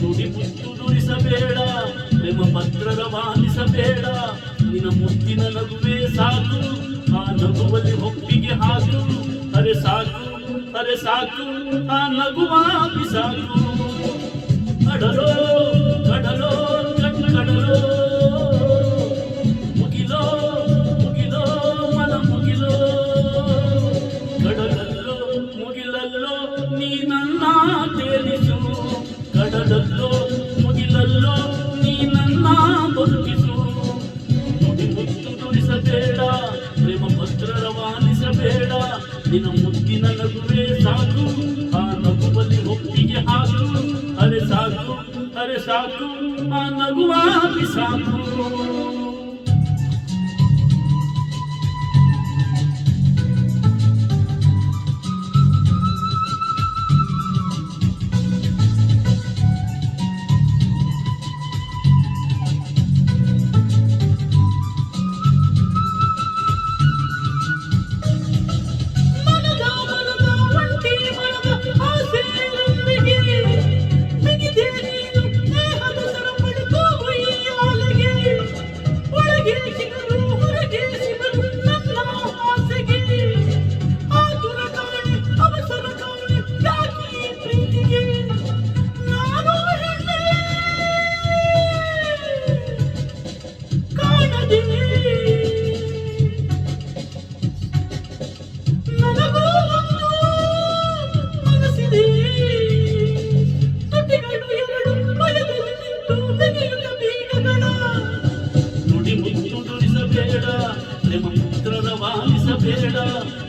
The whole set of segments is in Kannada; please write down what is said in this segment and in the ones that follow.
ನುಡಿ ಮುತ್ತು ನುಡಿಸಬೇಡ ಪ್ರೇಮ ಪತ್ರದ ರವಾನಿಸಬೇಡ ನಿನ್ನ ಮುತ್ತಿನ ನಗುವೆ ಸಾಕು, ಆ ನಗುವಲ್ಲಿ ಒಪ್ಪಿಗೆ ಹಾಕು. ಅರೆ ಸಾಕು ಅರೆ ಸಾಕು, ಆ ನಗುವ ಸಾಕು. ಕಡಲೋ ನಿನ್ನ ಮುತ್ತಿನ ನಗುವೆ ಸಾಕು. ಆ ನಗುವಲ್ಲಿ ಒಪ್ಪಿಗೆ ಹಾಕು. ಅರೆ ಸಾಕು ಅರೆ ಸಾಕು, ಆ ನಗುವ ಬಿಸಾಕು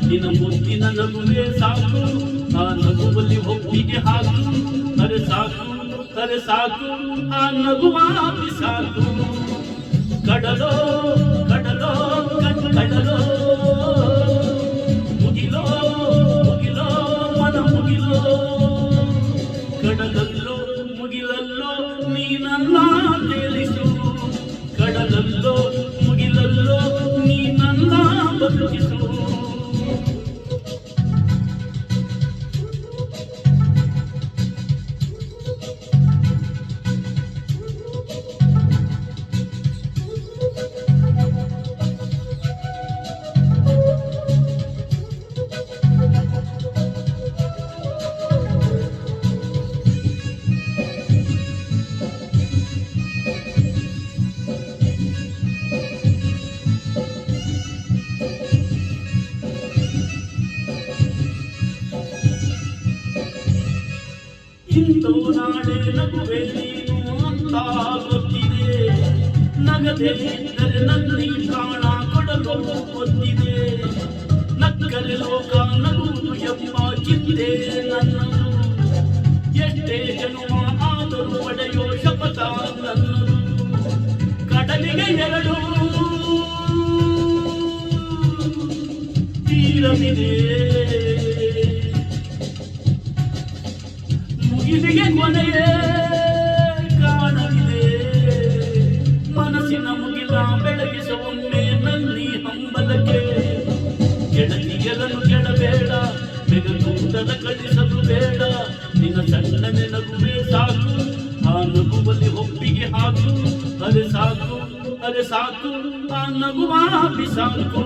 ನಿನ್ನ ಮುತ್ತಿನ ನಗುವೆ ಸಾಕು, ಆ ನಗುವಲ್ಲಿ ಒಪ್ಪಿಗೆ ಹಾಕು. ಅರೆ ಸಾಕು ಅರೆ ಸಾಕು, ಆ ನಗುವ ಬಿಸಾಕು ಕಡಲೋ ಕಡಲೋ ಕಡಲೋ, ಮುಗಿಲೋ ಮುಗಿಲೋ, ಮನ ಮುಗಿಲೋ. ಕಡಲಲ್ಲೋ, ಮುಗಿಲಲ್ಲೋ ನೀನಲ್ಲ ತಿಳಿಸು ಕಡಲಲ್ಲೋ ಇಂದು ನಾಳೆ ನಗುವೆ ನೀನು ಅಂತ ಗೊತ್ತಿದೆ. ನಗದೆ ಇದ್ದರೆ ನಲ್ಲಿ ಪ್ರಾಣ ಕೊಡಲು ಗೊತ್ತಿದೆ. ನಕ್ಕರೆ ಲೋಕ ನಗುವುದು ಎಂಬ ಚಿಂತೆ ನನ್ನದು. ಎಷ್ಟೇ ಜನ್ಮ ಆದರೂ ಪಡೆಯೋ ಶಪಥ ನನ್ನದು. ಕಡಲಿಗೆ ಎರಡು ತೀರವಿದೆ. ಮುಗಿಲಿಗೆ ಕೊನೆಯೇ ಕಾಣಲಿದೆ. ಮನಸ್ಸಿನ ಮುಗಿಲ ಬೆಳಗಿಸುವೊಮ್ಮೆ ನಲ್ಲಿ ಹಂಬಲಕ್ಕೆ. ಕೆಡತಿಯಲನು ಕೆಡಬೇಡ ಬೆಗದೂಟದ ಕಳಿಸಲು ಬೇಡ. ನಿನ್ನ ಸಣ್ಣ ನಗುವೆ ಸಾಕು, ಆ ನಗುವಲ್ಲಿ ಒಪ್ಪಿಗೆ ಹಾಕು. ಅರೆ ಸಾಕು ಅರೆ ಸಾಕು, ಆ ನಗುವ ಬಿಸಾಕು